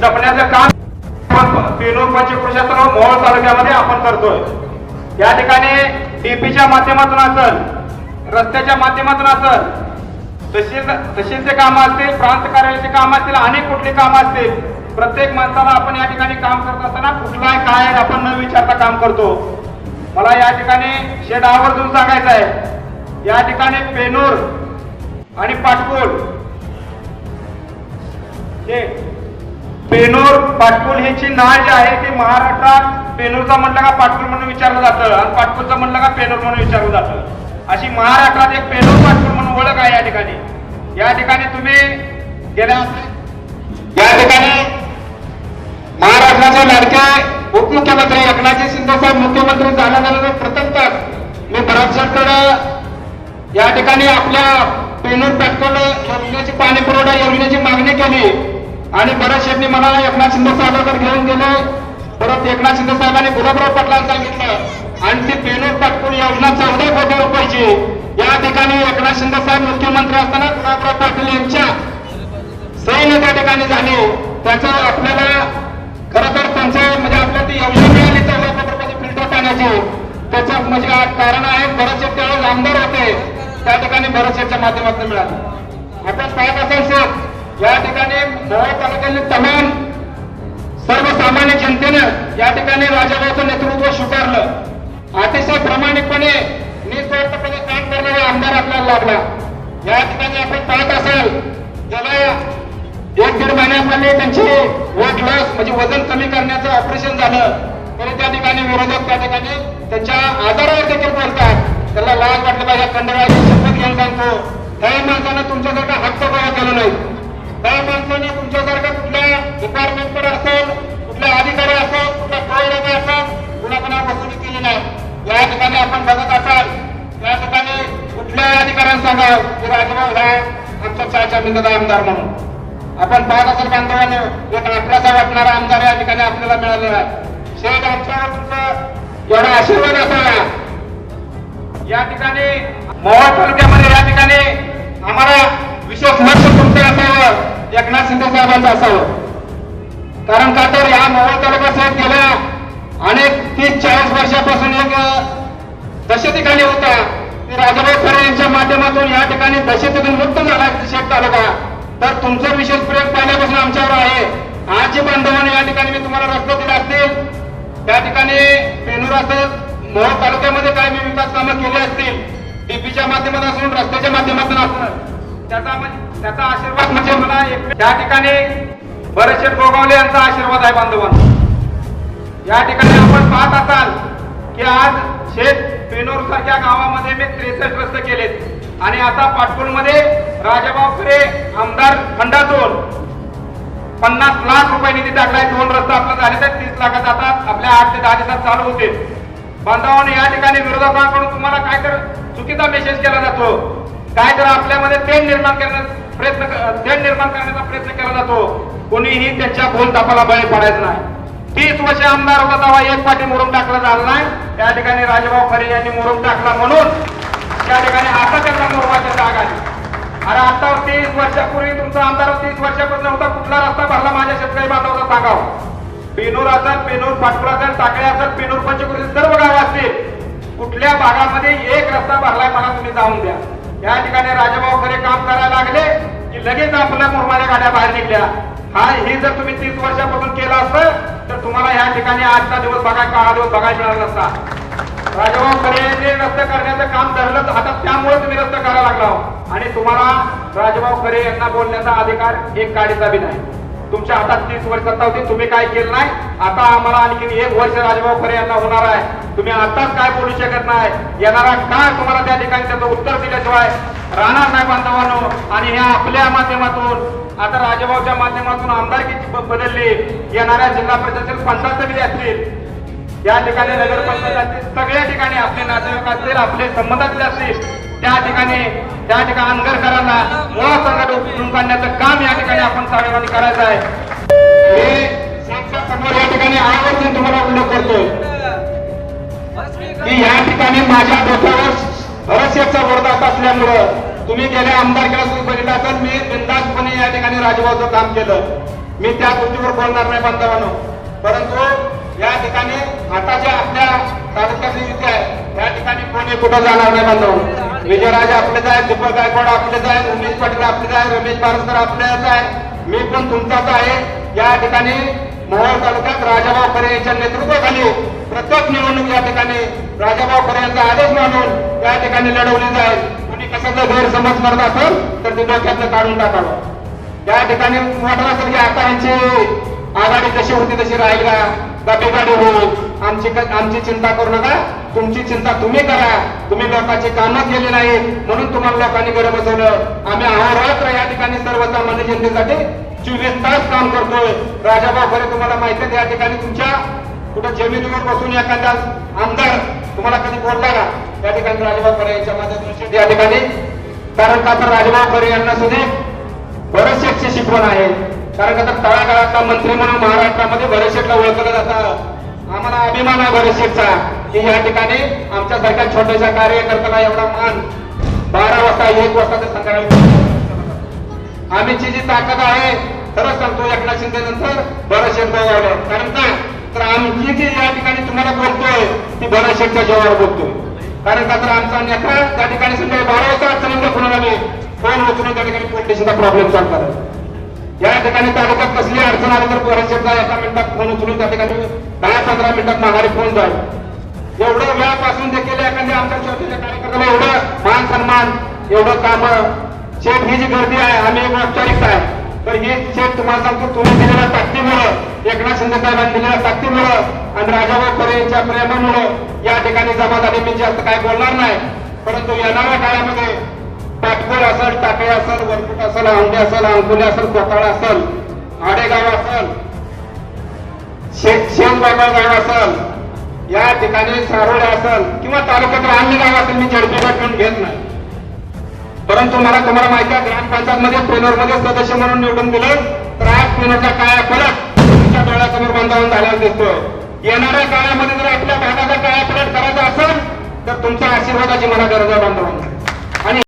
जपण्याचं काम आपण पेनूर पंचकृषासह मोहोळ तालुक्यामध्ये आपण करतोय. या ठिकाणी डीपीच्या माध्यमातून असेल रस्त्याच्या माध्यमातून असेल तहसील तहसीलचे काम असतील प्रांत कार्यालयाचे काम असतील अनेक कुठली कामं असतील प्रत्येक माणसाला आपण या ठिकाणी काम करत असताना कुठला काय आपण न विचारता काम करतो. मला या ठिकाणी शेड आवर्जून सांगायचं आहे. या ठिकाणी पेनूर आणि पाटपूल हे पेनूर पाटपूल ह्याची नाळ जी आहे ती महाराष्ट्रात पेनूरचा म्हटलं का पाटपूल म्हणून विचारलं जातं आणि पाटपूलचं म्हटलं का पेनूर म्हणून विचारलं जातं. अशी महाराष्ट्रात एक पेनूर पाटपूल म्हणून ओळख आहे या ठिकाणी. या ठिकाणी तुम्ही गेल्या या ठिकाणी महाराष्ट्राचे लाडके उपमुख्यमंत्री एकनाथजी शिंदे साहेब मुख्यमंत्री झाल्यानंतर प्रथमतः मी भरतसरकडे या ठिकाणी आपल्या पेनूर पेट्रोल योजनेची पाणी पुरवठा योजनेची मागणी केली. आणि भरत शेट्टी मला एकनाथ शिंदे साहेबांकडे घेऊन गेले. परत एकनाथ शिंदे साहेबांनी गुलाबराव पाटलांना सांगितलं. आणि ती पेनूर पेट्रोल योजना चौदा कोटी रुपयाची. या ठिकाणी एकनाथ शिंदे साहेब मुख्यमंत्री असताना गुलाबराव पाटील यांच्या सैन्य त्या ठिकाणी झाली. त्याचं आपल्याला खरं तर त्यांचं म्हणजे आपल्याला ती योजना मिळाली चौदा कोटी रुपयाची फिल्टर पाण्याची. त्याचं म्हणजे कारण आहे बरेचसे त्यावेळेस आमदार होते. त्या ठिकाणी बरेचशेच्या माध्यमातून मिळालं. आपण पाहत असेल सर या ठिकाणी मोहोळ तालुक्यातील तमाम सर्वसामान्य जनतेनं या ठिकाणी राजाभाऊचं नेतृत्व स्वीकारलं. अतिशय प्रामाणिकपणे निस्वार्थपणे काम करणारा आमदार आपल्याला लागला या ठिकाणी आपण पाहत असाल गेल्या एक दीड महिन्यामध्ये त्यांची वेट लॉस म्हणजे वजन कमी करण्याचं ऑपरेशन झालं. तरी त्या ठिकाणी विरोधक त्या ठिकाणी त्यांच्या आधारावर देखील बोलतात. त्याला लाज वाटलं पाहिजे खंडराची शपथ घेऊन सांगतो. काही माणसानं तुमच्यासारखा हक्क गोळा केला नाही. काही माणसाने तुमच्यासारखा कुठल्या डिपार्टमेंटकडे असेल कुठला अधिकारी असेल कुठल्या फौजदारी असेल कुणा वसुली केली नाही. या ठिकाणी आपण बघत असाल त्या ठिकाणी कुठल्या अधिकाऱ्यांना सांगा की राजभाऊ हा आमचा चाचा मित्र आमदार म्हणून. आपण पाहत असेल बांधवांनो एक आपल्याचा वाटणारा आमदार या ठिकाणी आपल्याला मिळालेला आहे. शेठ आमच्यावर तुमचा एवढा आशीर्वाद असावा. या ठिकाणी मोहोळ तालुक्यामध्ये या ठिकाणी आम्हाला विशेष लक्ष तुमचं एकनाथ शिंदे साहेबांचं असावं. कारण का तर या मोहोळ तालुका साहेब गेल्या अनेक तीस चाळीस वर्षापासून एक दशे ठिकाणी होता. राजाभाऊ खरे यांच्या माध्यमातून या ठिकाणी दशेतून मुक्त झाला शेत तालुका. तर तुमचं विशेष प्रयोग पहिल्यापासून आमच्यावर आहे. आज जे बांधवांनी या ठिकाणी मी तुम्हाला रस्ते दिले असतील त्या ठिकाणी पेनूर असेल मोहोळ तालुक्यामध्ये काय मी विकास कामं केली असतील डीपीच्या माध्यमातून असून रस्त्याच्या माध्यमातून असून. त्याचा म्हणजे- त्याचा आशीर्वाद म्हणजे मला एक- त्या ठिकाणी बरेचसे गोगावले यांचा आशीर्वाद आहे बांधवांना. या ठिकाणी आपण पाहत असाल की आज शेत पेनोर सारख्या गावामध्ये मी त्रेसष्ट रस्ते केलेत. आणि आता पाटपूरमध्ये राजाभाऊ खरे आमदार खंडातून पन्नास लाख रुपये निधी टाकलाय दोन रस्ते आपला झाले तर तीस लाखात जातात. आपल्या आठ ते दहा दिवसात चालू होते बांधवांनी या ठिकाणी विरोधकांकडून तुम्हाला काय तर चुकीचा मेसेज केला जातो. काय तर आपल्यामध्ये तेढ निर्माण करण्याचा प्रयत्न तेढ निर्माण करण्याचा प्रयत्न केला जातो. कोणीही त्यांच्या बोल तापाला बळी पडायचं नाही. तीस वर्ष आमदार होता तेव्हा एक पाठी मुरुम टाकला झाला नाही. त्या ठिकाणी राजभाऊ खरे यांनी मुरुम टाकला म्हणून त्या ठिकाणी आता त्यांना मुरुमाची जाग आली. अरे आता तीस वर्षापूर्वी तुमचा आमदार तीस वर्षापासून होता कुठला रस्ता भरला माझ्या शेतकरी बांधवचा सांगावं? पेनूर असेल पेनूर पाटपूर असेल टाकळे असेल पेनूर पंचकृषी सर्व गाव असतील. कुठल्या भागामध्ये एक रस्ता भरलाय मला तुम्ही जाऊन द्या. या ठिकाणी राजाभाऊ खरे काम करायला लागले की लगेच आपल्या मुरमाच्या गाड्या बाहेर निघल्या. हा हे जर तुम्ही तीस वर्षापासून केलं असतं तर तुम्हाला या ठिकाणी आजचा दिवस बघाय काळा दिवस बघायला मिळाला नसता. राजाभाऊ खरे यांनी रस्त करण्याचं काम धरलं आता त्यामुळे तुम्ही रस्त करायला लागला आणि तुम्हाला राजभाऊ खरे यांना बोलण्याचा अधिकार एक काडीचा बी नाही. तुमच्या हातात तीस वर्ष सत्ता होती तुम्ही काय केलं नाही? आता आम्हाला आणखी एक वर्ष राजभाऊ खरे यांना होणार आहे. तुम्ही आताच काय बोलू शकत नाही? येणारा काय तुम्हाला त्या ठिकाणी त्याचं उत्तर दिल्याशिवाय राहणार नाही बांधवांनो. आणि ह्या आपल्या माध्यमातून आता राजभाऊच्या माध्यमातून आमदारकी बदलली. येणाऱ्या जिल्हा परिषदेतील पंचायत समिती असतील या ठिकाणी नगरपंचायत असतील सगळ्या ठिकाणी आपले नातेवाईक असतील आपले संबंधातले असतील त्या ठिकाणी त्या ठिकाणी अंगरकरांना मुळा संकट उचलून काढण्याचं काम या ठिकाणी आपण साडेवानी करायचं आहे. हे समोर या ठिकाणी आवर्जून तुम्हाला उल्लेख करतोय की या ठिकाणी माझ्या डोक्यावर रहस्याचा वरदात असल्यामुळं तुम्ही गेल्या आमदारकीला सुरू बघितलं असेल मी बिंदासपणे या ठिकाणी राजभाऊचं काम केलं. मी त्या गोष्टीवर बोलणार नाही बांधवानो. परंतु या ठिकाणी आता जे आपल्या तालुक्यातली युती आहे या ठिकाणी कोणी कुठं जाणार नाही बांधव विजयराजे आपलेच आहे दीपक गायकवाड आपलेच आहे उमेश पाटील आपलेच आहे रमेश बारसकर आपलेच आहे मी पण तुमचाच आहे. या ठिकाणी मोहोळ तालुक्यात राजाभाऊ खरे यांच्या नेतृत्वाखाली प्रत्येक निवडणूक या ठिकाणी राजाभाऊ खरे यांचा आदेश मानून या ठिकाणी लढवली जाईल. कुणी कशाचा गैरसमज करत असेल तर ते डोक्यातलं काढून टाकावं. या ठिकाणी म्हटलं असेल की आता यांची आघाडी जशी होती तशी राहील का? का बिघाडी होईल आमची आमची चिंता करू नका. तुमची चिंता तुम्ही करा. तुम्ही लोकांची कामं केली नाही म्हणून तुम्हाला लोकांनी घरं बसवलं. आम्ही अहोरात्र या ठिकाणी सर्वसामान्य जनतेसाठी चोवीस तास काम करतोय. राजाभाऊ खरे तुम्हाला माहिती आहे या ठिकाणी तुमच्या कुठं जमिनीवर बसून एखादा आमदार तुम्हाला कधी बोलला का? या ठिकाणी राजाभाऊ खरे यांच्या माध्यमातून या ठिकाणी. कारण का तर राजाभाऊ खरे यांना सुद्धा बरेचसे शिकवण आहे. कारण का तर तळागाळातला मंत्री म्हणून महाराष्ट्रामध्ये भरतशेठला ओळखलं जातं. आम्हाला अभिमान आहे भरतशेठचा की या ठिकाणी आमच्यासारख्या छोट्याशा कार्यकर्त्याला एवढा मान. बारा वाजता एक वाजता ते संध्याकाळी आम्हीची जी ताकद आहे खरंच सांगतो एकनाथ शिंदे नंतर बरेचशेट गावले कारण का? तर आमची जी या ठिकाणी तुम्हाला बोलतोय ती बरेचशेटच्या जेव्हा बोलतोय. कारण का? तर आमचा नेता त्या ठिकाणी संध्याकाळी बारा वाजता अडचणींना कुणाला मी फोन उचलून त्या ठिकाणी पोलीस प्रॉब्लेम चालतात या ठिकाणी तालुक्यात कसली अडचण आली तर परिषदला एका मिनिटात फोन उचलून त्या ठिकाणी दहा पंधरा मिनिटात माघारी फोन जाईल. एवढं वेळापासून देखील एखाद्या आमच्या छोट्याच्या कार्यकर्त्याला एवढं मान सन्मान एवढं काम शेत ही जी गर्दी आहे आम्ही एक औपचारिकता आहे. तर ही शेत तुम्हाला सांगतो तुम्ही दिलेल्या ताकदीमुळं एकनाथ शिंदे साहेबांनी दिलेल्या ताकदीमुळं आणि राजाभाऊ खरे यांच्या प्रेमामुळं या ठिकाणी जमा झाले मी जास्त काय बोलणार नाही. परंतु येणाऱ्या काळामध्ये पाटकोर असेल टाके असेल वरपूट असेल आंबे असेल अंकुले असेल कोताळ असेल आडेगाव असेल शेत शेत गाव असेल या ठिकाणी सारोळे असेल किंवा तालुक्यात अन्य गाव असेल मी झडपी ठेवून घेत नाही. परंतु मला तुम्हाला माहिती आहे ग्रामपंचायत मध्ये प्लेनरमध्ये सदस्य म्हणून निवडून दिले तर आज प्लेनरचा काळा फलक तुमच्या डोळ्यासमोर बंधावून झालेला दिसतो येणाऱ्या काळामध्ये जर आपल्या भागाचा काळा पलट करायचा असेल तर तुमच्या आशीर्वादाची मला गरज आहे बांधवांना